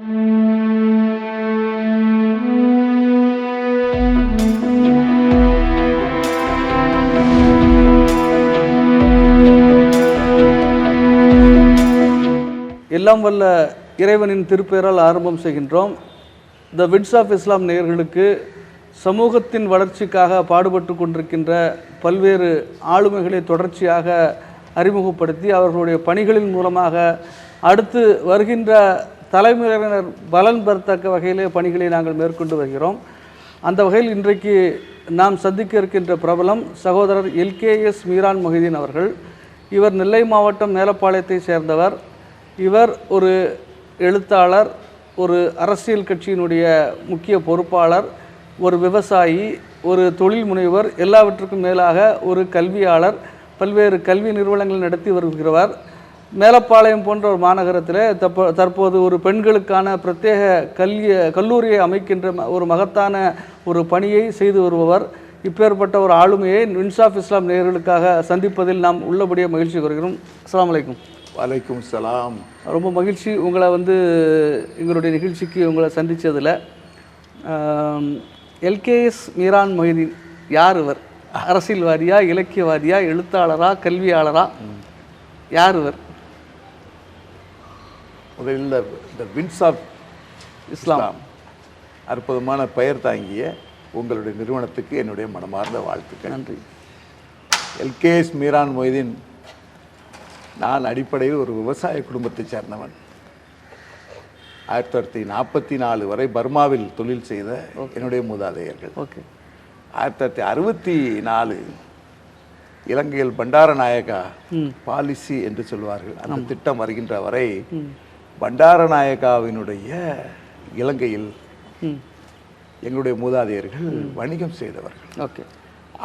எல்லாம் வல்ல இறைவனின் திருப்பெயரால் ஆரம்பம் செய்கின்றோம். த விட்ஸ் ஆஃப் இஸ்லாம் நேயர்களுக்கு சமூகத்தின் வளர்ச்சிக்காக பாடுபட்டு கொண்டிருக்கின்ற பல்வேறு ஆளுமைகளை தொடர்ச்சியாக அறிமுகப்படுத்தி அவர்களுடைய பணிகளின் மூலமாக அடுத்து வருகின்ற தலைமுறையினர் பலன் பெறத்தக்க வகையிலே பணிகளை நாங்கள் மேற்கொண்டு வருகிறோம். அந்த வகையில் இன்றைக்கு நாம் சந்திக்க இருக்கின்ற பிரபலம் சகோதரர் எல்கேஎஸ் மீரான் மொஹிதீன் அவர்கள். இவர் நெல்லை மாவட்டம் மேலப்பாளையத்தை சேர்ந்தவர். இவர் ஒரு எழுத்தாளர் ஒரு அரசியல் கட்சியினுடைய முக்கிய பொறுப்பாளர் ஒரு விவசாயி ஒரு தொழில் முனைவர் எல்லாவற்றுக்கும் மேலாக ஒரு கல்வியாளர் பல்வேறு கல்வி நிறுவனங்கள் நடத்தி வருகிறவர். மேலப்பாளையம் போன்ற ஒரு மாநகரத்தில் தப்ப தற்போது ஒரு பெண்களுக்கான பிரத்யேக கல்வி கல்லூரியை அமைக்கின்ற ஒரு மகத்தான ஒரு பணியை செய்து வருபவர். இப்பேற்பட்ட ஒரு ஆளுமையை வின்சாஃப் இஸ்லாம் நேயர்களுக்காக சந்திப்பதில் நாம் உள்ளபடியே மகிழ்ச்சி கொள்கிறோம் அஸ்ஸலாமு அலைக்கும். வலைக்கும் சலாம். ரொம்ப மகிழ்ச்சி உங்களை வந்து எங்களுடைய நிகழ்ச்சிக்கு உங்களை சந்தித்ததில் எல்கேஎஸ் மீரான் மொய்தீன் யார் இவர்? அரசியல்வாதியா இலக்கியவாதியா எழுத்தாளரா கல்வியாளரா? யார் இவர்? முதலில் இந்த வின்ஸ் ஆஃப் இஸ்லாம் அற்புதமான பெயர் தாங்கிய உங்களுடைய நிறுவனத்துக்கு என்னுடைய மனமார்ந்த வாழ்த்துக்கள். நன்றி. எல்கேஎஸ் மீரான் மொய்தீன் நான் அடிப்படையில் ஒரு விவசாய குடும்பத்தைச் சேர்ந்தவன். ஆயிரத்தி தொள்ளாயிரத்தி நாற்பத்தி நாலு வரை பர்மாவில் தொழில் செய்த என்னுடைய மூதாதையர்கள். ஓகே. ஆயிரத்தி தொள்ளாயிரத்தி அறுபத்தி நாலு இலங்கையில் பண்டாரநாயகா பாலிசி என்று சொல்வார்கள். அந்த திட்டம் வருகின்ற வரை பண்டாரநாயகாவினுடைய இலங்கையில் எங்களுடைய மூதாதையர்கள் வணிகம் செய்தவர்கள். ஓகே.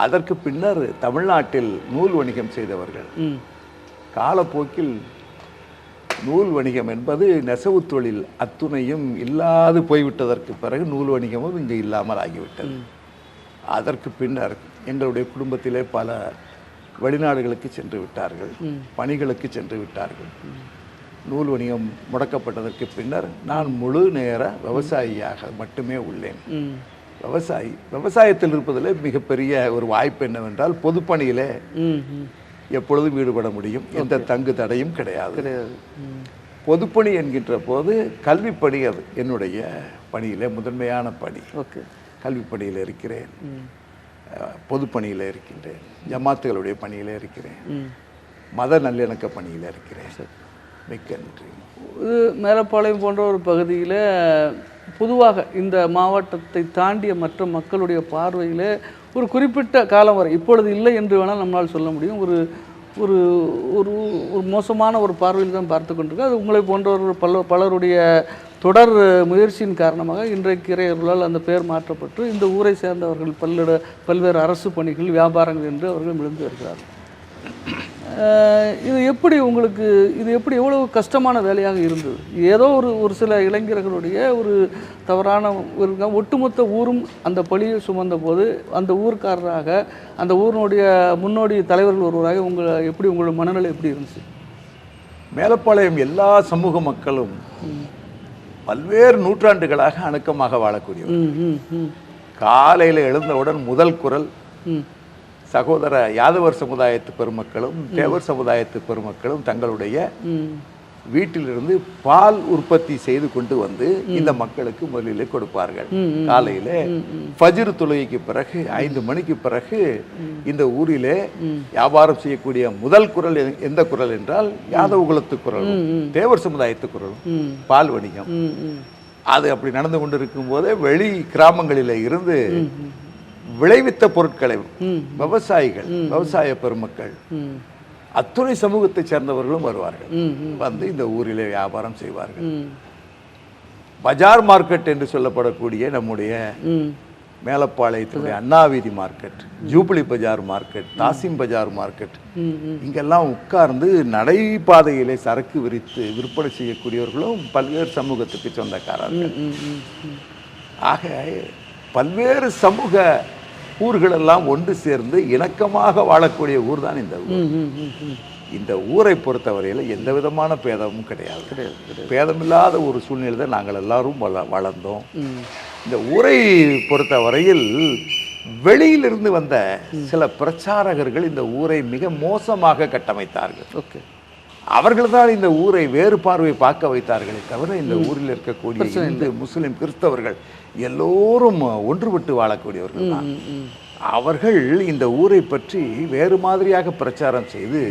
அதற்கு பின்னர் தமிழ்நாட்டில் நூல் வணிகம் செய்தவர்கள். காலப்போக்கில் நூல் வணிகம் என்பது நெசவு தொழில் அத்துணையும் இல்லாது போய்விட்டதற்கு பிறகு நூல் வணிகமும் இங்கு இல்லாமல் ஆகிவிட்டது. அதற்கு பின்னர் எங்களுடைய குடும்பத்திலே பல வெளிநாடுகளுக்கு சென்று விட்டார்கள். பணிகளுக்கு சென்று விட்டார்கள். நூல் வணிகம் முடக்கப்பட்டதற்கு பின்னர் நான் முழு நேர விவசாயியாக மட்டுமே உள்ளேன். விவசாயி விவசாயத்தில் இருப்பதிலே மிகப்பெரிய ஒரு வாய்ப்பு என்னவென்றால் பொதுப்பணியிலே எப்பொழுதும் ஈடுபட முடியும். எந்த தங்கு தடையும் கிடையாது. பொதுப்பணி என்கின்ற போது கல்விப்பணி அது என்னுடைய பணியிலே முதன்மையான பணி. ஓகே. கல்விப் பணியில் இருக்கிறேன். பொதுப்பணியில் இருக்கின்றேன். ஜமாத்துகளுடைய பணியில் இருக்கிறேன். மத நல்லிணக்க பணியில் இருக்கிறேன். மிக்க நன்றி. இது மேலப்பாளையம் போன்ற ஒரு பகுதியில் பொதுவாக இந்த மாவட்டத்தை தாண்டிய மற்ற மக்களுடைய பார்வையில் ஒரு குறிப்பிட்ட காலம் வரை இப்பொழுது இல்லை என்று வேணால் நம்மளால் சொல்ல முடியும். ஒரு ஒரு ஒரு ஒரு மோசமான ஒரு பார்வையில் தான் பார்த்து கொண்டிருக்கு அது உங்களை போன்றவர்கள் பல பலருடைய தொடர் முயற்சியின் காரணமாக இன்றைக்கு இறையர்களால் அந்த பெயர் மாற்றப்பட்டு இந்த ஊரை சேர்ந்தவர்கள் பல்லிட பல்வேறு அரசு பணிகள் வியாபாரங்கள் என்று அவர்கள் விழுந்து வருகிறார்கள். இது எப்படி உங்களுக்கு இது எப்படி எவ்வளவு கஷ்டமான வேலையாக இருந்தது? ஏதோ ஒரு ஒரு சில இளைஞர்களுடைய ஒரு தவறான ஒரு ஒட்டுமொத்த ஊரும் அந்த பழியை சுமந்த போது அந்த ஊர்க்காரராக அந்த ஊரினுடைய முன்னோடி தலைவர்கள் ஒருவராக உங்களை எப்படி உங்களோட மனநிலை எப்படி இருந்துச்சு? மேலப்பாளையம் எல்லா சமூக மக்களும் பல்வேறு நூற்றாண்டுகளாக அணுக்கமாக வாழக்கூடியவர் ம் காலையில் எழுந்தவுடன் முதல் குரல் சகோதர யாதவர் சமுதாயத்து பெருமக்களும் தேவர் சமுதாயத்து பெருமக்களும் தங்களுடைய வீட்டிலிருந்து பால் உற்பத்தி செய்து கொண்டு வந்து இந்த மக்களுக்கு முதலிலே கொடுப்பார்கள். காலையில ஃபஜ்ர் தொழுகைக்கு பிறகு ஐந்து மணிக்கு பிறகு இந்த ஊரிலே வியாபாரம் செய்யக்கூடிய முதல் குரல் எந்த குரல் என்றால் யாதவ குலத்து குரல் தேவர் சமுதாயத்து குரல் பால் வணிகம். அது அப்படி நடந்து கொண்டிருக்கும் போதே வெளி கிராமங்களில இருந்து விளைவித்த பொருட்களை. விவசாயிகள் விவசாய பெருமக்கள் ம். அத்துணை சமூகத்தைச் சேர்ந்தவர்களும் வருவார்கள். வந்து இந்த ஊரிலே வியாபாரம் செய்வார்கள். பஜார் மார்க்கெட் என்று சொல்லப்படக்கூடிய நம்முடைய மேலப்பாளையத்தினுடைய அண்ணாவீதி market Jubilee Bazaar market Thasim Bazaar market. இங்கெல்லாம் உட்கார்ந்து நடைபாதையிலே சரக்கு விரித்து விற்பனை செய்யக்கூடியவர்களும் பல்வேறு சமூகத்துக்கு சொந்தக்காரர்கள். ஆக பல்வேறு சமூக ஊர்களெல்லாம் ஒன்று சேர்ந்து இணக்கமாக வாழக்கூடிய ஊர். தான் இந்த ஊர் இந்த ஊரை பொறுத்தவரையில் எந்த விதமான பேதமும் கிடையாது. கிடையாது பேதமில்லாத ஒரு சூழ்நிலை நாங்கள் எல்லாரும் வள வளர்ந்தோம். இந்த ஊரை பொறுத்தவரையில் வெளியிலிருந்து வந்த சில பிரச்சாரகர்கள் இந்த ஊரை மிக மோசமாக கட்டமைத்தார்கள். ஓகே. அவர்கள் தான் இந்த ஊரை வேறு பார்வை பார்க்க வைத்தார்களே தவிர இந்த ஊரில் இருக்கக்கூடிய இந்து முஸ்லிம் கிறிஸ்தவர்கள் எல்லோரும் ஒன்றுபட்டு வாழக்கூடியவர்கள் தான். அவர்கள் இந்த ஊரை பற்றி வேறு மாதிரியாக பிரச்சாரம் செய்து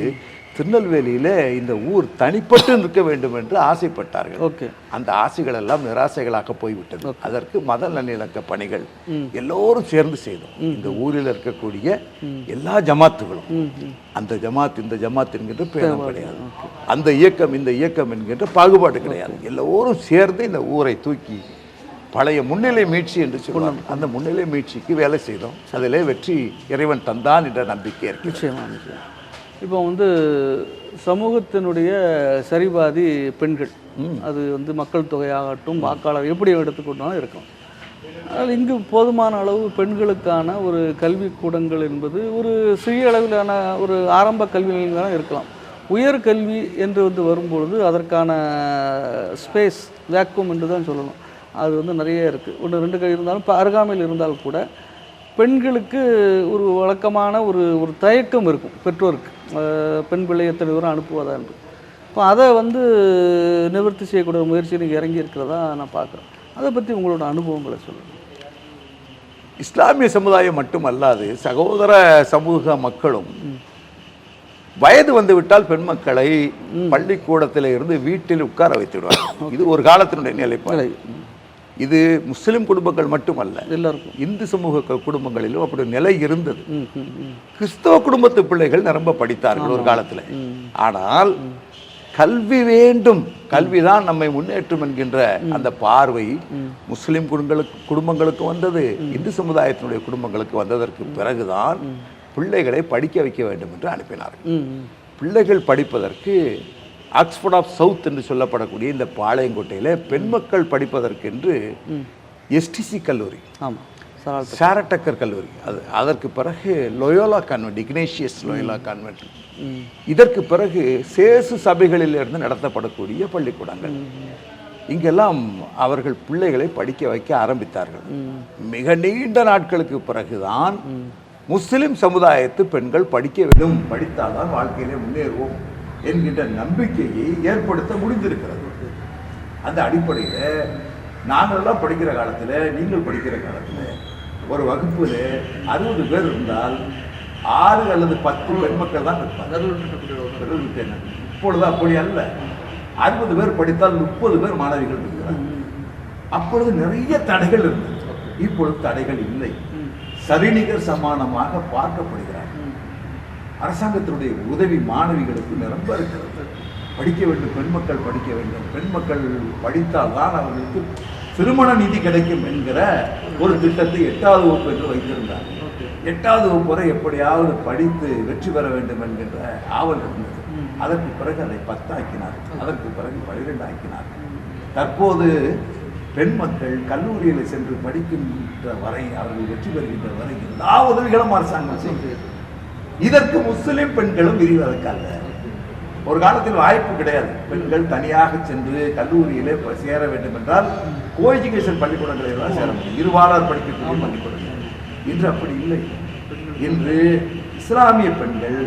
திருநெல்வேலியில இந்த ஊர் தனிப்பட்டு நிற்க வேண்டும் என்று ஆசைப்பட்டார்கள். ஓகே. அந்த ஆசைகள் எல்லாம் நிராசைகளாக போய்விட்டது. அதற்கு மத நல்லிணக்க பணிகள் எல்லோரும் சேர்ந்து செய்தோம். இந்த ஊரில் இருக்கக்கூடிய எல்லா ஜமாத்துகளும். அந்த ஜமாத் இந்த ஜமாத் என்கின்ற பேதம் கிடையாது. அந்த இயக்கம் இந்த இயக்கம் என்கின்ற பாகுபாடு கிடையாது. எல்லோரும் சேர்ந்து இந்த ஊரை தூக்கி பழைய முன்னிலை மீட்சி என்று சொல்லுவாங்க அந்த முன்னிலை மீட்சிக்கு வேலை செய்தோம். அதிலே வெற்றி இறைவன் தந்தான் என்ற நம்பிக்கை இருக்கு நிச்சயம். இப்போ வந்து சமூகத்தினுடைய சரிபாதி பெண்கள். அது வந்து மக்கள் தொகையாகட்டும் வாக்காளர் எப்படி எடுத்துக்கொண்டாலும் இருக்கும் அதனால் இங்கு போதுமான அளவு பெண்களுக்கான ஒரு கல்வி கூடங்கள் என்பது ஒரு சிறிய அளவிலான ஒரு ஆரம்ப கல்வி நிலையங்களாக இருக்கலாம். உயர் கல்வி என்று வந்து வரும்பொழுது அதற்கான ஸ்பேஸ் வேக்கும் என்று தான் சொல்லணும். அது வந்து நிறைய இருக்குது ஒன்று ரெண்டு கை இருந்தாலும் இப்போ அருகாமையில் இருந்தால் கூட பெண்களுக்கு ஒரு வழக்கமான ஒரு ஒரு தயக்கம் இருக்கும் பெற்றோருக்கு. பெண் பிள்ளை எத்தனை தூரம் அனுப்புவதா என்று. இப்போ அதை வந்து நிவர்த்தி செய்யக்கூடிய முயற்சி நீங்கள் இறங்கி இருக்கிறதா நான் பார்க்குறேன். அதை பற்றி உங்களோட அனுபவங்களை சொல்லுங்கள் இஸ்லாமிய சமுதாயம் மட்டுமல்லாது சகோதர சமூக மக்களும் வயது வந்து விட்டால் பெண் மக்களை பள்ளிக்கூடத்தில் இருந்து வீட்டில் உட்கார வைத்து விடுவார்கள் இது ஒரு காலத்தினுடைய நிலைப்பாடு. இது முஸ்லிம் குடும்பங்கள் மட்டுமல்ல. எல்லாருக்கும். இந்து சமூக குடும்பங்களிலும் அப்படி நிலை இருந்தது. கிறிஸ்தவ குடும்பத்து பிள்ளைகள் நிரம்ப படித்தார்கள் ஒரு காலத்துல. ஆனால் கல்வி வேண்டும். கல்விதான் நம்மை முன்னேற்றும் என்கின்ற அந்த பார்வை முஸ்லிம் குடும்பங்களுக்கு குடும்பங்களுக்கு வந்தது. இந்து சமுதாயத்தினுடைய குடும்பங்களுக்கு வந்ததற்கு பிறகுதான் பிள்ளைகளை படிக்க வைக்க வேண்டும் என்று அனுப்பினார்கள். பிள்ளைகள் படிப்பதற்கு ஆக்ஸ்போர்ட் ஆஃப் சவுத் என்று சொல்லப்படக்கூடிய இந்த பாளையங்கோட்டையில் பெண் மக்கள் படிப்பதற்கென்று எஸ்டிசி கல்லூரி ஆமாம் சாரட்டக்கர் கல்லூரி. அது அதற்கு பிறகு Loyola convent Ignatius Loyola convent இதற்கு பிறகு சேசு சபைகளிலிருந்து நடத்தப்படக்கூடிய பள்ளிக்கூடங்கள். இங்கெல்லாம் அவர்கள் பிள்ளைகளை படிக்க வைக்க ஆரம்பித்தார்கள். மிக நீண்ட நாட்களுக்கு பிறகுதான் முஸ்லிம் சமுதாயத்து பெண்கள் படிக்க வேண்டும் படித்தால்தான் வாழ்க்கையிலே முன்னேறுவோம். என்கின்ற நம்பிக்கையை ஏற்படுத்த முடிந்திருக்கிறது. அந்த அடிப்படையில் நாங்களெல்லாம் படிக்கிற காலத்தில் நீங்கள் படிக்கிற காலத்தில் ஒரு வகுப்பில் அறுபது பேர் இருந்தால் ஆறு அல்லது பத்து பெண் மக்கள் தான் இருப்பாங்க? இப்பொழுது அப்படி அல்ல. அறுபது பேர் படித்தால் முப்பது பேர் மாணவிகள் இருக்கிறார் அப்பொழுது நிறைய தடைகள் இருந்தது. இப்பொழுது தடைகள் இல்லை. சரிநிகர் சமானமாக பார்க்கப்படுகிறார் அரசாங்கத்தினுடைய உதவி மாணவிகளுக்கு நிரம்ப இருக்கிறது. படிக்க வேண்டும் பெண் மக்கள் படிக்க வேண்டும். பெண் மக்கள் படித்தால் தான் அவர்களுக்கு திருமண நிதி கிடைக்கும் என்கிற ஒரு திட்டத்தை எட்டாவது வகுப்பு என்று வைத்திருந்தார். எட்டாவது வகுப்பு வரை எப்படியாவது படித்து வெற்றி பெற வேண்டும் என்கின்ற ஆவல் இருந்தது. அதற்கு பிறகு அதை பத்தாக்கினார். அதற்கு பிறகு பனிரெண்டு ஆக்கினார் தற்போது பெண் மக்கள் கல்லூரியில் சென்று படிக்கின்ற வரை அவர்கள் வெற்றி பெறுகின்ற வரை எல்லா உதவிகளும் அரசாங்கம் செய்கிறது இதற்கு முஸ்லிம் பெண்களும் விரிவதற்கல்ல ஒரு காலத்தில் வாய்ப்பு கிடையாது. பெண்கள் தனியாக சென்று கல்லூரியிலே சேர வேண்டும் என்றால் கோ எஜுகேஷன் பள்ளிக்கூடங்களில் தான் சேர முடியும். இருவாளர் படிக்கக்கூடிய பள்ளிக்கூடங்கள். இன்று அப்படி இல்லை. இன்று இஸ்லாமிய பெண்கள்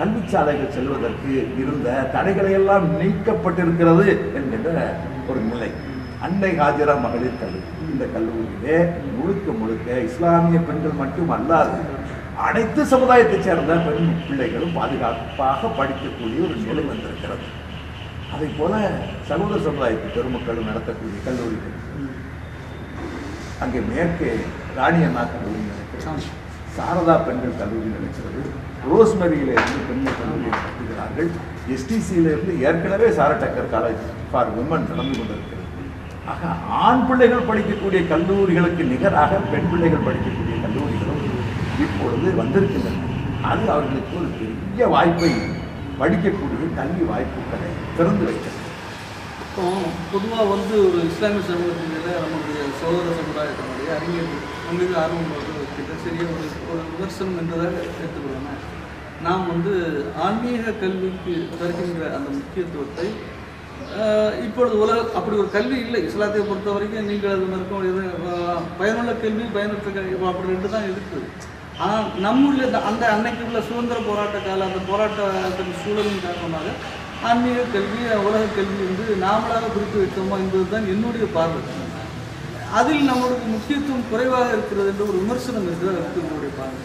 கல்விச்சாலைகள் செல்வதற்கு இருந்த தடைகளை எல்லாம் நீக்கப்பட்டிருக்கிறது என்கின்ற ஒரு நிலை. அன்னை ஹாஜரா மகளிர் கல்லூரி. இந்த கல்லூரியிலே முழுக்க முழுக்க இஸ்லாமிய பெண்கள் மட்டும் அல்லாது அனைத்து சமுதாயத்தைச் சேர்ந்த பெண் பிள்ளைகளும் பாதுகாப்பாக படிக்கக்கூடிய ஒரு நிலை வந்திருக்கிறது. அதே போல சகோதர சமுதாயத்து பெருமக்களும் நடத்தக்கூடிய கல்லூரிகள். அங்கே மேற்கே ராணி அண்ணா கல்லூரி நடக்கிறது. சாரதா பெண்கள் கல்லூரி நடக்கிறது. ரோஸ்மரியில இருந்து பெண்கள் கல்லூரி நடத்துகிறார்கள். எஸ்டிசியில இருந்து ஏற்கனவே Sarah Tucker college for women நடந்து கொண்டிருக்கிறது. ஆக ஆண் பிள்ளைகள் படிக்கக்கூடிய கல்லூரிகளுக்கு நிகராக பெண் பிள்ளைகள் படிக்கக்கூடிய கல்லூரிகளும் இப்பொழுது வந்திருக்கின்றன. அது அவர்களுக்கு ஒரு பெரிய வாய்ப்பை படிக்கக்கூடிய கல்வி வாய்ப்புகளை திறந்து வைக்கிறது. இப்போ பொதுவாக வந்து ஒரு இஸ்லாமிய சமூகத்தினால நம்முடைய சகோதர சமுதாயத்தினுடைய அறிஞர்கள் நம்ம ஆர்வம் வந்து ஒரு ஒரு விமர்சனம் என்றதாக எடுத்துக்கொள்ளணும் நாம் வந்து ஆன்மீக கல்விக்கு தருகின்ற அந்த முக்கியத்துவத்தை இப்பொழுது உலக அப்படி ஒரு கல்வி இல்லை. இஸ்லாத்தை பொறுத்த வரைக்கும் நீங்கள் அது இருக்கும் பயனுள்ள கல்வி பயனற்ற கல்வி அப்படி ரெண்டு தான் இருக்குது. ஆனால் நம்முடைய அந்த- அந்த அன்னைக்கு உள்ள சுதந்திர போராட்ட கால அந்த போராட்டத்தின் சூழலின் காரணமாக ஆன்மீக கல்வி உலக கல்வி என்று நாமளாக குறித்து வைத்தோமா என்பது தான் என்னுடைய பார்வை. அதில் நம்மளுக்கு முக்கியத்துவம் குறைவாக இருக்கிறது என்ற ஒரு விமர்சனம் இருக்கிறது அதுக்கு உங்களுடைய பார்வை.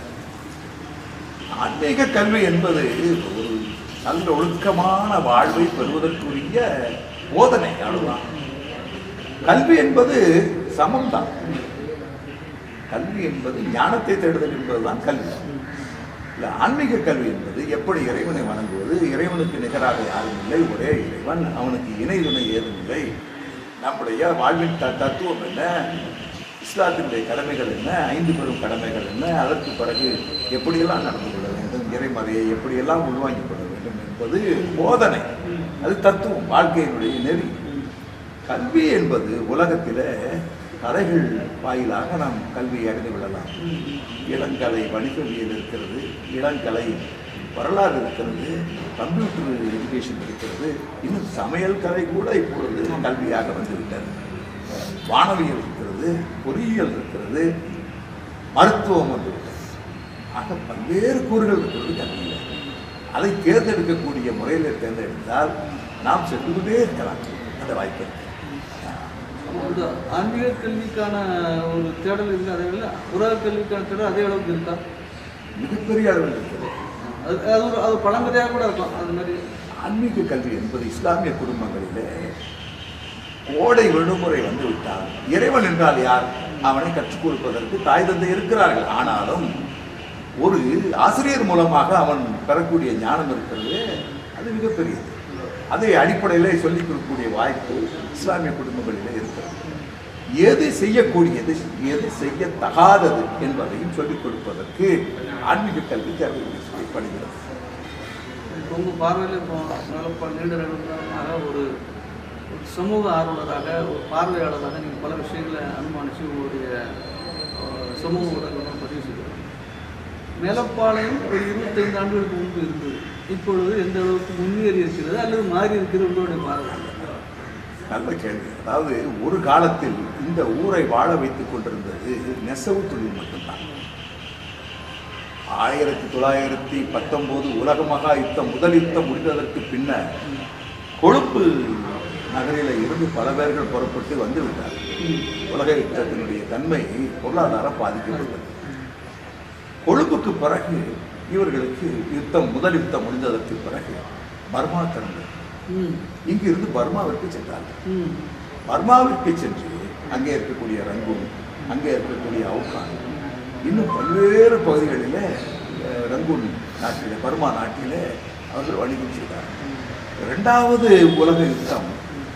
ஆன்மீக கல்வி என்பது ஒரு நல்ல ஒழுக்கமான வாழ்வை பெறுவதற்குரிய போதனை அவ்வளவுதான். கல்வி என்பது சமம்தான். கல்வி என்பது ஞானத்தை தேடுதல் என்பதுதான் கல்வி. இல்லை ஆன்மீக கல்வி என்பது எப்படி இறைவனை வணங்குவது? இறைவனுக்கு நிகராக யாரும் இல்லை ஒரே இறைவன். அவனுக்கு இணை துணை ஏதும் இல்லை. நம்முடைய வாழ்வின் த தத்துவம் என்ன? இஸ்லாத்தினுடைய கடமைகள் என்ன? ஐந்து பெரும் கடமைகள் என்ன? அதற்கு பிறகு எப்படியெல்லாம் நடந்து கொள்ள வேண்டும்? இறைமறையை எப்படியெல்லாம் உள்வாங்கிக் கொள்ள வேண்டும் என்பது போதனை. அது தத்துவம் வாழ்க்கையினுடைய நெறி. கல்வி என்பது உலகத்திலே கலைகள் வாயிலாக நாம் கல்வியை அறிந்து விடலாம் இளங்கலை வணிகவியல் இருக்கிறது இளங்கலை வரலாறு இருக்கிறது கம்ப்யூட்டர் எஜுகேஷன் இருக்கிறது இன்னும் சமையல் கலை கூட இப்பொழுது கல்வியாக வந்துவிட்டது. வானவியல் இருக்கிறது பொறியியல் இருக்கிறது மருத்துவம் வந்துவிட்டது. ஆக பல்வேறு கூறுகள் இருக்கிறது கல்வியில். அதை தேர்ந்தெடுக்கக்கூடிய முறையில் தேர்ந்தெடுத்தால் நாம் சென்று கொண்டே இருக்கலாம். அந்த வாய்ப்பு இந்த ஆன்மீக கல்விக்கான ஒரு தேடல் இல்லை அதே இல்லை உலக கல்விக்கான தேடல் அதே அளவுக்கு இருக்கா? மிகப்பெரிய அளவில் இருக்கிறது அது அது ஒரு அது பழங்கதையாக கூட இருக்கும். அது மாதிரி ஆன்மீக கல்வி என்பது இஸ்லாமிய குடும்பங்களிலே கோடை விடுமுறை வந்து விட்டால் இறைவன் என்றால் யார்? அவனை கற்றுக் கொடுப்பதற்கு தாய் தந்தை இருக்கிறார்கள். ஆனாலும் ஒரு ஆசிரியர் மூலமாக அவன் பெறக்கூடிய ஞானம் இருக்கிறது. அது மிகப்பெரியது. அதை அடிப்படையில் சொல்லிக் கொடுக்கக்கூடிய வாய்ப்பு இஸ்லாமிய குடும்பங்களில் இருக்கிறது. எது செய்யக்கூடியது எது செய்யத்தகாதது என்பதையும் சொல்லிக் கொடுப்பதற்கு ஆன்மீக கல்வி தேவைப்படுகிறது. இப்போ உங்கள் பார்வையில் இப்போ நல்ல நீண்ட ஒரு ஒரு சமூக ஆர்வலராக ஒரு பார்வையாளராக நீங்கள் பல விஷயங்களை அனுமானித்து உங்களுடைய சமூக ஊடகங்கள் பதிவு செய்கிறோம் மேலப்பாளையம் ஒரு இருபத்தைந்து ஆண்டுகளுக்கு முன்பு இருந்தது. இப்பொழுது எந்த அளவுக்கு முன்னேறி இருக்கிறது அல்லது மாறி இருக்கிறது உங்களுடைய பார்வை? நல்ல கேள்வி. அதாவது ஒரு காலத்தில் இந்த ஊரை வாழ வைத்துக் கொண்டிருந்தது நெசவு தொழில் மட்டும்தான். ஆயிரத்தி தொள்ளாயிரத்தி பத்தொம்போது உலக மகா யுத்தம் முதல் யுத்தம் முடிந்ததற்கு பின்னர் கொழுப்பு நகரில் இருந்து பல பேர்கள் புறப்பட்டு வந்துவிட்டார்கள் உலக யுத்தத்தினுடைய தன்மை பொருளாதாரம் பாதிக்கப்பட்டது. கொழுப்புக்கு பிறகு இவர்களுக்கு யுத்தம் முதல் யுத்தம் முடிந்ததற்கு பிறகு பர்மா திறந்தது ம். இங்கிருந்து பர்மாவிற்கு சென்றார்கள் ம். பர்மாவிற்கு சென்று அங்கே இருக்கக்கூடிய ரங்கூன் அங்கே இருக்கக்கூடிய அவுகான் இன்னும் பல்வேறு பகுதிகளில் ரங்கூன் நாட்டிலே பர்மா நாட்டிலே அவர்கள் வணிகம் செய்தார்கள் இரண்டாவது உலக யுத்தம்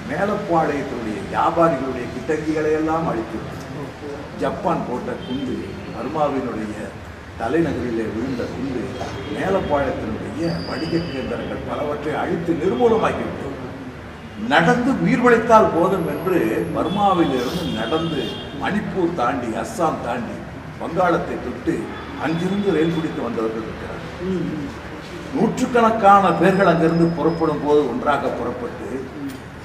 மேலப்பாளையத்தினுடைய வியாபாரிகளுடைய கிட்டங்கிகளை எல்லாம் அழித்து ஜப்பான் போட்ட குண்டு பர்மாவினுடைய தலைநகரிலே விழுந்த குண்டு மேலப்பாளையத்தினுடைய வணிக கேந்திரங்கள் பலவற்றை அழித்து நிர்மூலமாக்கிவிட்டது நடந்து உயிர் பிழைத்தால் போதும் என்று பர்மாவிலிருந்து நடந்து மணிப்பூர் தாண்டி அஸ்ஸாம் தாண்டி வங்காளத்தை தொட்டு அங்கிருந்து ரயில் பிடித்து வந்தவர்கள் இருக்கிறார்கள். நூற்றுக்கணக்கான பேர்கள் அங்கிருந்து புறப்படும் போது ஒன்றாக புறப்பட்டு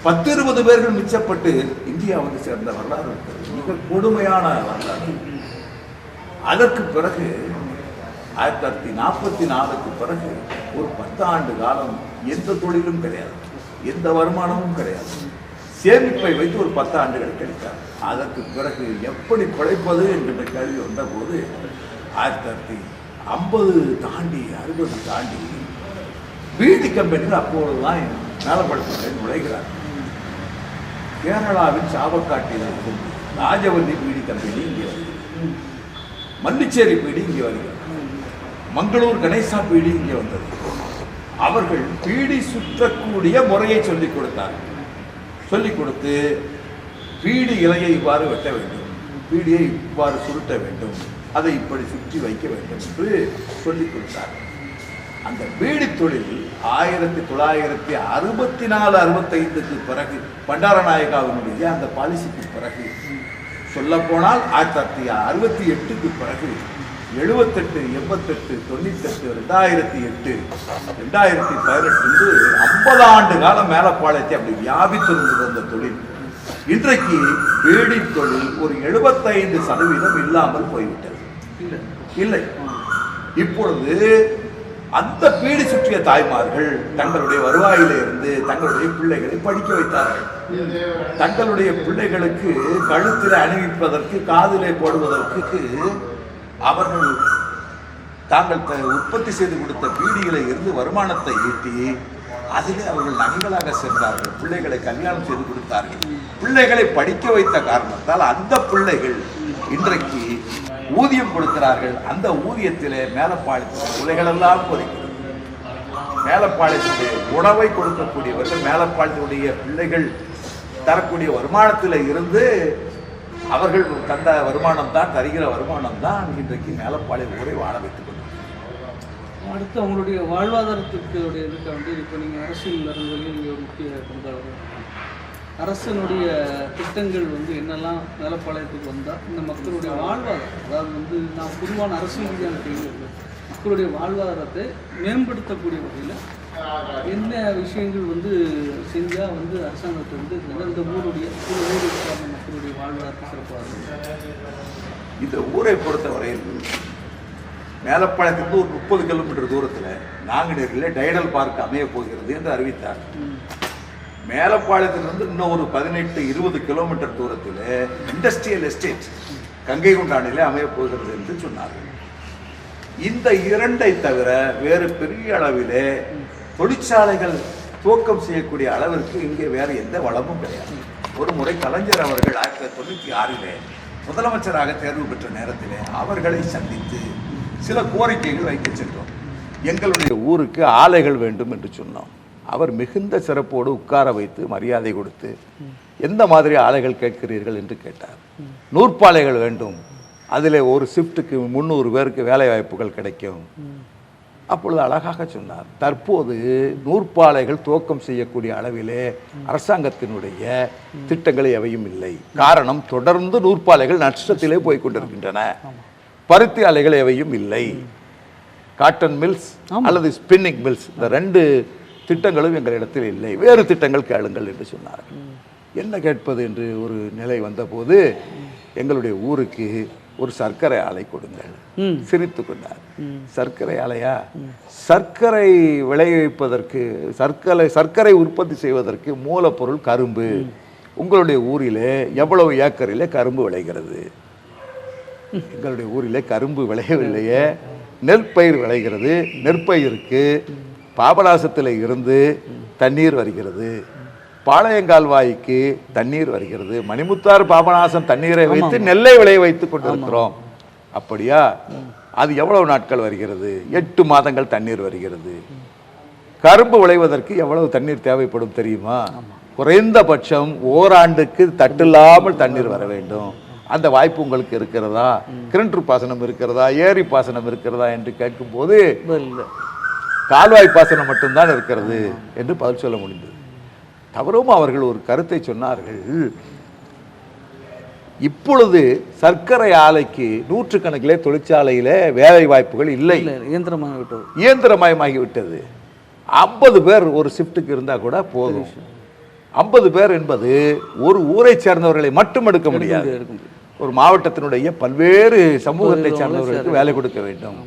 பத்து இருபது பேர்கள் மிச்சப்பட்டு இந்தியா வந்து சேர்ந்த வரலாறு இருக்கிறது மிக கொடுமையான வரலாறு. அதற்கு பிறகு ஆயிரத்தி தொள்ளாயிரத்தி நாற்பத்தி நாலுக்கு பிறகு ஒரு பத்தாண்டு காலம் எந்த தொழிலும் கிடையாது. எந்த வருமானமும் கிடையாது. சேமிப்பை வைத்து ஒரு பத்து ஆண்டுகள் கிடைத்தார். அதற்கு பிறகு எப்படி பிழைப்பது என்கின்ற கேள்வி வந்தபோது ஆயிரத்தி தொள்ளாயிரத்தி ஐம்பது தாண்டி அறுபது தாண்டி பீடி அப்போது தான் மேலப்படுத்த நுழைகிறார். கேரளாவின் சாவக்காட்டில் இருக்கும் ராஜவல்லி பீடி கம்பெனி இங்கே வருகிறது. மல்லிச்சேரி பீடி இங்கே வருகிறது. மங்களூர் கணேசா பீடி இங்கே வந்தது. அவர்கள் பீடி சுற்றக்கூடிய முறையை சொல்லிக் கொடுத்தார். சொல்லிக் கொடுத்து பீடி இலையை இவ்வாறு வெட்ட வேண்டும். பீடியை இவ்வாறு சுருட்ட வேண்டும். அதை இப்படி சுற்றி வைக்க வேண்டும் என்று சொல்லிக் கொடுத்தார். அந்த பீடி தொழில் ஆயிரத்தி தொள்ளாயிரத்தி அறுபத்தி நாலு அறுபத்தைந்துக்கு பிறகு பண்டாரநாயகாவினுடைய அந்த பாலிசிக்கு பிறகு சொல்லப்போனால் ஆயிரத்தி தொள்ளாயிரத்தி அறுபத்தி எட்டுக்கு பிறகு எழுபத்தெட்டு எண்பத்தெட்டு தொண்ணூத்தெட்டு ரெண்டாயிரத்தி எட்டு ரெண்டாயிரத்தி பதினெட்டு ஐம்பது ஆண்டு காலம் மேலப்பாளையத்தை அப்படி வியாபித்திருந்தது அந்த தொழில். இன்றைக்கு பீடி தொழில் ஒரு எழுபத்தைந்து சதவீதம் இல்லாமல் போய்விட்டது. இல்லை. இல்லை. இப்பொழுது அந்த பீடி சுற்றிய தாய்மார்கள் தங்களுடைய வருவாயில இருந்து தங்களுடைய பிள்ளைகளை படிக்க வைத்தார்கள். தங்களுடைய பிள்ளைகளுக்கு கழுத்தில் அணிவிப்பதற்கு காதிலே போடுவதற்கு அவர்கள் தாங்கள் உற்பத்தி செய்து கொடுத்த பீடிகளை இருந்து வருமானத்தை ஈட்டி அதிலே அவர்கள் நகைகளாக சென்றார்கள் பிள்ளைகளை கல்யாணம் செய்து கொடுத்தார்கள். பிள்ளைகளை படிக்க வைத்த காரணத்தால் அந்த பிள்ளைகள் இன்றைக்கு ஊதியம் கொடுக்கிறார்கள். அந்த ஊதியத்திலே மேலப்பாளையத்தில் பிள்ளைகளெல்லாம் பொறிக்கிறது. மேலப்பாளையத்துடைய உணவை கொடுக்கக்கூடியவர்கள் மேலப்பாளையத்துடைய பிள்ளைகள் தரக்கூடிய வருமானத்தில் இருந்து அவர்கள் தந்த வருமானம் தான் தருகிற வருமானம் தான் இன்றைக்கு மேலப்பாளையம் ஊரை வாழ வைத்துக் கொண்டிருக்கிறது. அடுத்து அவங்களுடைய வாழ்வாதாரத்துக்கு உடைய இதுக்கு வந்து இப்போ நீங்கள் அரசியல் அரங்குகளில் நீங்கள் ஒரு முக்கிய பங்காளர் அரசனுடைய திட்டங்கள் வந்து என்னெல்லாம் மேலப்பாளையத்துக்கு வந்தால் இந்த மக்களுடைய வாழ்வாதாரம் அதாவது வந்து நான் பொதுவான அரசியல் ரீதியான கேள்வி மக்களுடைய வாழ்வாதாரத்தை மேம்படுத்தக்கூடிய வகையில் என்ன விஷயங்கள் வந்து செஞ்சால் வந்து அரசாங்கத்தை வந்து இந்த- ஊருடைய இந்த சார்ந்த மக்களுடைய வாழ்வாதாரத்தை சிறப்பாக இருக்கும். இந்த ஊரை பொறுத்தவரையில் மேலப்பாளையத்திலிருந்து ஒரு முப்பது கிலோமீட்டர் தூரத்தில் நாங்குநேரில் டைடல் பார்க் அமைய போகிறது என்று அறிவித்தார். மேலப்பாளையத்திலிருந்து இன்னும் ஒரு பதினெட்டு இருபது கிலோமீட்டர் தூரத்தில் இண்டஸ்ட்ரியல் எஸ்டேட் கங்கை கொண்டானிலே அமைய போகிறது என்று சொன்னார்கள். இந்த இரண்டை தவிர வேறு பெரிய அளவிலே தொழிற்சாலைகள் துவக்கம் செய்யக்கூடிய அளவிற்கு இங்கே வேறு எந்த வளமும் கிடையாது. ஒரு முறை கலைஞர் அவர்கள் ஆயிரத்தி தொள்ளாயிரத்தி தொண்ணூற்றி ஆறிலே முதலமைச்சராக தேர்வு பெற்ற நேரத்திலே அவர்களை சந்தித்து சில கோரிக்கைகள் வைக்க சென்றோம். எங்களுடைய ஊருக்கு ஆலைகள் வேண்டும் என்று சொன்னோம். அவர் மிகுந்த சிறப்போடு உட்கார வைத்து மரியாதை கொடுத்து எந்த மாதிரி ஆலைகள் கேட்கிறீர்கள்? என்று கேட்டார். நூற்பாலைகள் வேண்டும். அதில் ஒரு ஷிஃப்ட்டுக்கு முந்நூறு பேருக்கு வேலை வாய்ப்புகள் கிடைக்கும். அப்பொழுது அழகாக சொன்னார் தற்போது நூற்பாலைகள் துவக்கம் செய்யக்கூடிய அளவிலே அரசாங்கத்தினுடைய திட்டங்கள் எவையும் இல்லை. காரணம் தொடர்ந்து நூற்பாலைகள் நஷ்டத்திலே போய் கொண்டிருக்கின்றன. பருத்தி ஆலைகள் எவையும் இல்லை. காட்டன் மில்ஸ் அல்லது ஸ்பின்னிங் மில்ஸ் இந்த ரெண்டு திட்டங்களும் எங்களிடத்தில் இல்லை. வேறு திட்டங்கள் கேளுங்கள் என்று சொன்னார்கள். என்ன கேட்பது என்று ஒரு நிலை வந்தபோது எங்களுடைய ஊருக்கு ஒரு சர்க்கரை ஆலை கொடுங்கள். சிரித்து கொண்டார். சர்க்கரை ஆலையா? சர்க்கரை விளைவிப்பதற்கு சர்க்கரை சர்க்கரை உற்பத்தி செய்வதற்கு மூலப்பொருள் கரும்பு. உங்களுடைய ஊரிலே எவ்வளவு ஏக்கரிலே கரும்பு விளைகிறது? எங்களுடைய ஊரிலே கரும்பு விளையவில்லையே. நெற்பயிர் விளைகிறது. நெற்பயிருக்கு பாபநாசத்தில் இருந்து தண்ணீர் வருகிறது. பாளையங்கால்வாய்க்கு தண்ணீர் வருகிறது. மணிமுத்தார் பாபநாசம் தண்ணீரை வைத்து நெல்லை விளைய வைத்துக் கொண்டிருக்கிறோம். அப்படியா? அது எவ்வளவு நாட்கள் வருகிறது? எட்டு மாதங்கள் தண்ணீர் வருகிறது. கரும்பு விளைவதற்கு எவ்வளவு தண்ணீர் தேவைப்படும் தெரியுமா? குறைந்தபட்சம் ஓராண்டுக்கு தட்டில்லாமல் தண்ணீர் வர வேண்டும். அந்த வாய்ப்பு உங்களுக்கு இருக்கிறதா? கிணற்று பாசனம் இருக்கிறதா? ஏரி பாசனம் இருக்கிறதா? என்று கேட்கும்போது இல்லை கால்வாய் பாசனம் மட்டும்தான் இருக்கிறது என்று பதில் சொல்ல முடிந்தது. தவறும் அவர்கள் ஒரு கருத்தை சொன்னார்கள். இப்பொழுது சர்க்கரை ஆலைக்கு நூற்றுக்கணக்கிலே தொழிற்சாலையிலே வேலை வாய்ப்புகள் இல்லை இல்லை இயந்திரமாக விட்டது. இயந்திரமயமாகி விட்டது ஐம்பது பேர் ஒரு ஷிஃப்ட்டுக்கு இருந்தால் கூட போதும். ஐம்பது பேர் என்பது ஒரு ஊரை சேர்ந்தவர்களை மட்டும் எடுக்க முடியாது. ஒரு மாவட்டத்தினுடைய பல்வேறு சமூகத்தை சார்ந்தவர்களுக்கு வேலை கொடுக்க வேண்டும்.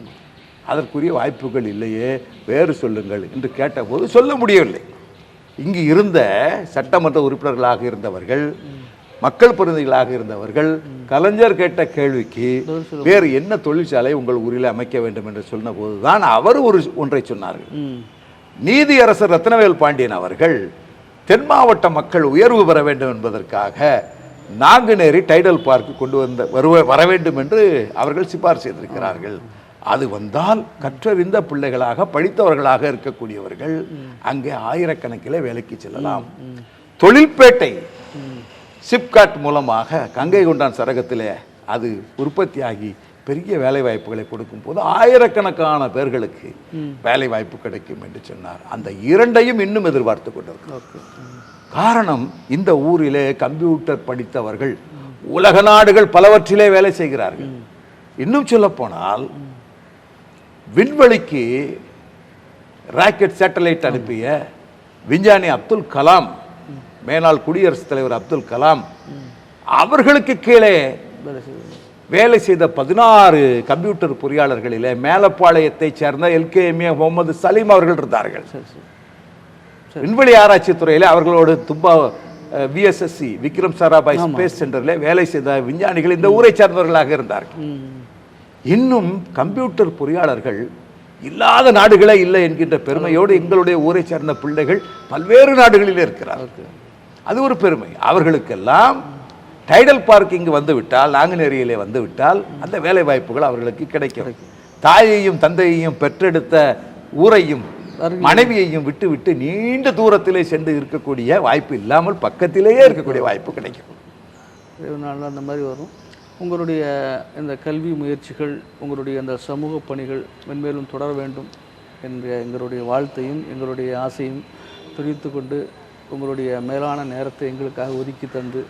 அதற்குரிய வாய்ப்புகள் இல்லையே. வேறு சொல்லுங்கள் என்று கேட்டபோது சொல்ல முடியவில்லை. இங்கு இருந்த சட்டமன்ற உறுப்பினர்களாக இருந்தவர்கள் மக்கள் பிரதிநிதிகளாக இருந்தவர்கள் கலைஞர் கேட்ட கேள்விக்கு வேறு என்ன தொழிற்சாலை உங்கள் ஊரில் அமைக்க வேண்டும் என்று சொன்னபோது தான் அவர் ஒரு ஒன்றை சொன்னார்கள். நீதியரசர் ரத்னவேல் பாண்டியன் அவர்கள் தென் மாவட்ட மக்கள் உயர்வு பெற வேண்டும் என்பதற்காக நாங்குநேரி டைடல் பார்க் கொண்டு வந்த வருவ வர வேண்டும் என்று அவர்கள் சிபாரிசு செய்திருக்கிறார்கள். அது வந்தால் கற்றறிந்த பிள்ளைகளாக படித்தவர்களாக இருக்கக்கூடியவர்கள் அங்கே ஆயிரக்கணக்கில் வேலைக்கு செல்லலாம். தொழில்பேட்டை சிப்காட் மூலமாக கங்கை கொண்டான் சரகத்திலே அது உற்பத்தியாகி பெரிய வேலை வாய்ப்புகளை கொடுக்கும் போது ஆயிரக்கணக்கான பேர்களுக்கு வேலை வாய்ப்பு கிடைக்கும் என்று சொன்னார். அந்த இரண்டையும் இன்னும் எதிர்பார்த்து கொண்டிருக்கிறோம் காரணம் இந்த ஊரிலே கம்ப்யூட்டர் படித்தவர்கள் உலக நாடுகள் பலவற்றிலே வேலை செய்கிறார்கள். இன்னும் சொல்லப்போனால் விண்வெளிக்கு ராக்கெட் சேட்டலைட் அனுப்பிய விஞ்ஞானி அப்துல் கலாம் மேனாள் குடியரசுத் தலைவர் அப்துல் கலாம் அவர்களுக்கு கீழே வேலை செய்த பதினாறு கம்ப்யூட்டர் பொறியாளர்களிலே மேலப்பாளையத்தைச் சேர்ந்த எல்கேஎம்ஏ முகமது சலீம் அவர்கள் இருந்தார்கள். விண்வெளி ஆராய்ச்சி துறையில அவர்களோடு தும்பா விஎஸ்எஸ்சி விக்ரம் சாராபாய் ஸ்பேஸ் சென்டர்ல வேலை செய்த விஞ்ஞானிகள் இந்த ஊரை சார்ந்தவர்களாக இருந்தார்கள். இன்னும் கம்ப்யூட்டர் பொறியாளர்கள் இல்லாத நாடுகளே இல்லை என்கின்ற பெருமையோடு எங்களுடைய ஊரை சார்ந்த பிள்ளைகள் பல்வேறு நாடுகளில் இருக்கிறார் ஓகே. அது ஒரு பெருமை. அவர்களுக்கெல்லாம் டைடல் பார்க் இங்கு வந்து விட்டால் நாங்குநேரியிலே வந்து விட்டால் அந்த வேலை வாய்ப்புகள் அவர்களுக்கு கிடைக்கும். தாயையும் தந்தையையும் பெற்றெடுத்த ஊரையும். மனைவியையும் விட்டு விட்டு நீண்ட தூரத்திலே சென்று இருக்கக்கூடிய வாய்ப்பு இல்லாமல் பக்கத்திலேயே இருக்கக்கூடிய வாய்ப்பு கிடைக்கும். அந்த மாதிரி வரும். உங்களுடைய இந்த கல்வி முயற்சிகள் உங்களுடைய அந்த சமூக பணிகள் மென்மேலும் தொடர வேண்டும் என்ற எங்களுடைய வாழ்த்தையும் எங்களுடைய ஆசையும் தெரிவித்து கொண்டு உங்களுடைய மேலான நேரத்தை எங்களுக்காக ஒதுக்கி தந்து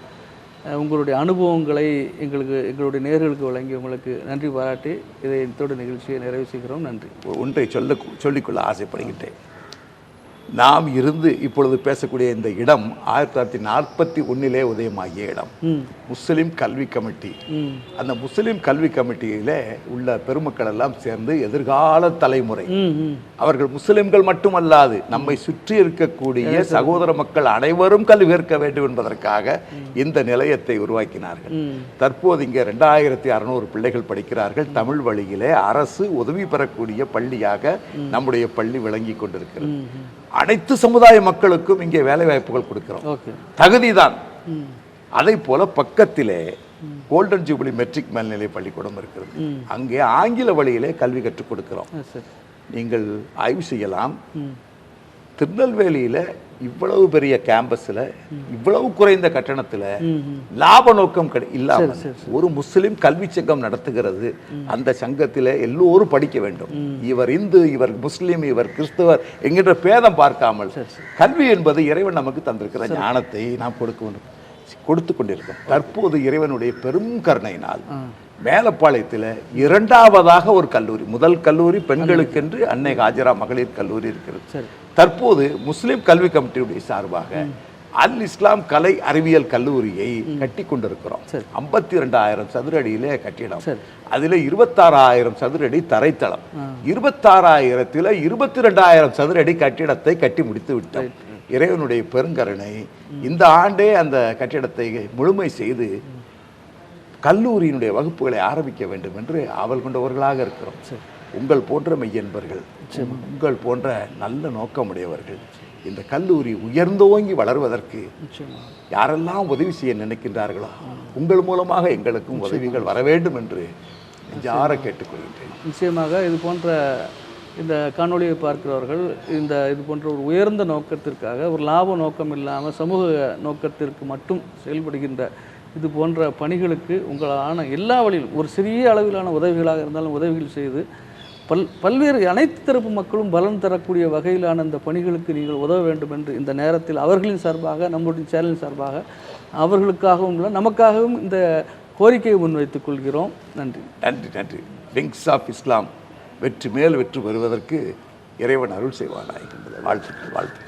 உங்களுடைய அனுபவங்களை எங்களுக்கு எங்களுடைய நேர்களுக்கு வழங்கி உங்களுக்கு நன்றி பாராட்டி இதை இத்தோடு நிகழ்ச்சியை நிறைவு செய்கிறோம். நன்றி. ஒன்றை சொல்ல சொல்லிக்கொள்ள ஆசைப்படுகின்றேன். நாம் இருந்து இப்பொழுது பேசக்கூடிய இந்த இடம் ஆயிரத்தி தொள்ளாயிரத்தி நாற்பத்தி ஒன்னிலே உதயமாகிய இடம். முஸ்லிம் கல்வி கமிட்டி. அந்த முஸ்லிம் கல்வி கமிட்டியிலே உள்ள பெருமக்கள் எல்லாம் சேர்ந்து எதிர்கால தலைமுறை. அவர்கள் முஸ்லிம்கள் மட்டுமல்லாது நம்மை சுற்றி இருக்கக்கூடிய சகோதர மக்கள் அனைவரும் கல்வி கற்க வேண்டும் என்பதற்காக இந்த நிலையத்தை உருவாக்கினார்கள். தற்போது இங்கே ரெண்டாயிரத்தி அறநூறு பிள்ளைகள் படிக்கிறார்கள். தமிழ் வழியிலே அரசு உதவி பெறக்கூடிய பள்ளியாக நம்முடைய பள்ளி விளங்கி கொண்டிருக்கிறது. அனைத்து சமுதாய மக்களுக்கும் இங்கே வேலை வாய்ப்புகள் கொடுக்கிறோம். ஓகே. தகுதிதான். ம். அதை போல பக்கத்திலே கோல்டன் ஜூபிலி மெட்ரிக் மேல்நிலை பள்ளிக்கூடம் இருக்கிறது. அங்கே ஆங்கில வழியிலே கல்வி கற்றுக் கொடுக்கிறோம். நீங்கள் ஆய்வு செய்யலாம். திருநெல்வேலியில இவ்வளவு பெரிய கேம்பஸ்ல இவ்வளவு குறைந்த கட்டணத்துல லாப நோக்கம் கிடை இல்லாம சரி, சரி, ஒரு முஸ்லிம் கல்வி சங்கம் நடத்துகிறது அந்த சங்கத்திலே எல்லோரும் படிக்க வேண்டும். இவர் இந்து இவர் முஸ்லிம் இவர் கிறிஸ்தவர் என்கின்ற பேதம் பார்க்காமல். கல்வி என்பது இறைவன் நமக்கு தந்திருக்கிற ஞானத்தை நாம் கொடுக்க வேண்டும். கொடுத்து கொண்டிருக்கோம் தற்போது இறைவனுடைய பெரும் கருணையினால் மேலப்பாளையத்தில் இரண்டாவதாக ஒரு கல்லூரி முதல் கல்லூரி பெண்களுக்கென்று அன்னை ஹாஜரா மகளிர் கல்லூரி இருக்கிறது. தற்போது முஸ்லிம் கல்வி கமிட்டியுடைய சார்பாக அல் இஸ்லாம் கலை அறிவியல் கல்லூரியை கட்டி கொண்டிருக்கிறோம். ஐம்பத்தி ரெண்டாயிரம் சதுர அடியிலே கட்டிடம். அதுல இருபத்தாறாயிரம் சதுர அடி தரைத்தளம் இருபத்தாறாயிரத்துல இருபத்தி ரெண்டாயிரம் சதுர அடி கட்டிடத்தை கட்டி முடித்து விட்டோம். இறைவனுடைய பெருங்கருணை இந்த ஆண்டே அந்த கட்டிடத்தை முழுமை செய்து கல்லூரியினுடைய வகுப்புகளை ஆரம்பிக்க வேண்டும் என்று ஆவல் கொண்டவர்களாக இருக்கிறோம். உங்கள் போன்ற மெய்யன்பர்கள் உங்கள் போன்ற நல்ல நோக்கமுடையவர்கள் இந்த கல்லூரி உயர்ந்தோங்கி வளர்வதற்கு யாரெல்லாம் உதவி செய்ய நினைக்கின்றார்களோ உங்கள் மூலமாக எங்களுக்கும் உதவிகள் வர வேண்டும் என்று நெஞ்சார கேட்டுக்கொள்கின்றேன். நிச்சயமாக இது போன்ற இந்த காணொளியை பார்க்கிறவர்கள் இந்த இது போன்ற ஒரு உயர்ந்த நோக்கத்திற்காக ஒரு லாப நோக்கம் இல்லாமல் சமூக நோக்கத்திற்கு மட்டும் செயல்படுகின்ற இது போன்ற பணிகளுக்கு உங்களான எல்லா வழியிலும் ஒரு சிறிய அளவிலான உதவிகளாக இருந்தாலும் உதவிகள் செய்து பல் பல்வேறு அனைத்து தரப்பு மக்களும் பலன் தரக்கூடிய வகையிலான இந்த பணிகளுக்கு நீங்கள் உதவ வேண்டும் என்று இந்த நேரத்தில் அவர்களின் சார்பாக நம்முடைய சேனலின் சார்பாக அவர்களுக்காகவும் இல்லை நமக்காகவும் இந்த கோரிக்கையை முன்வைத்துக் கொள்கிறோம். நன்றி. நன்றி நன்றி. Wings of Islam. வெற்றி மேல் வெற்றி பெறுவதற்கு இறைவன் அருள் செய்வானாய் வாழ்த்துக்கள் வாழ்த்துக்கள்.